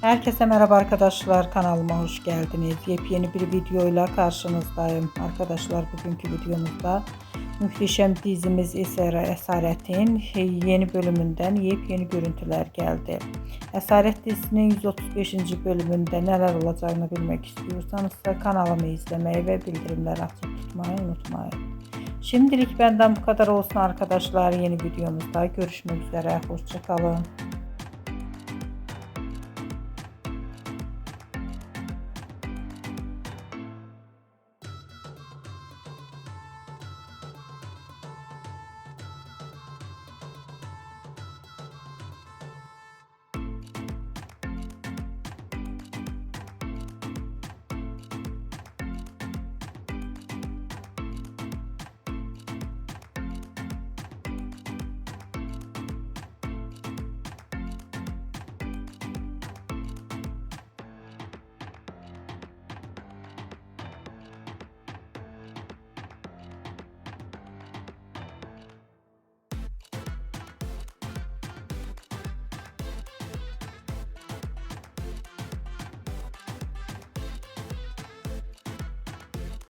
Herkese merhaba arkadaşlar kanalıma hoş geldiniz. Yepyeni bir videoyla karşınızdayım. Arkadaşlar bugünkü videomuzda muhteşem dizimiz Esera Esaret'in yeni bölümünden yepyeni görüntüler geldi. Esaret dizisinin 135. bölümünde neler olacağını bilmek istiyorsanız da kanalımı izlemeyi ve bildirimleri açık tutmayı unutmayın. Şimdilik benden bu kadar olsun arkadaşlar. Yeni videomuzda görüşmek üzere. Hoşçakalın.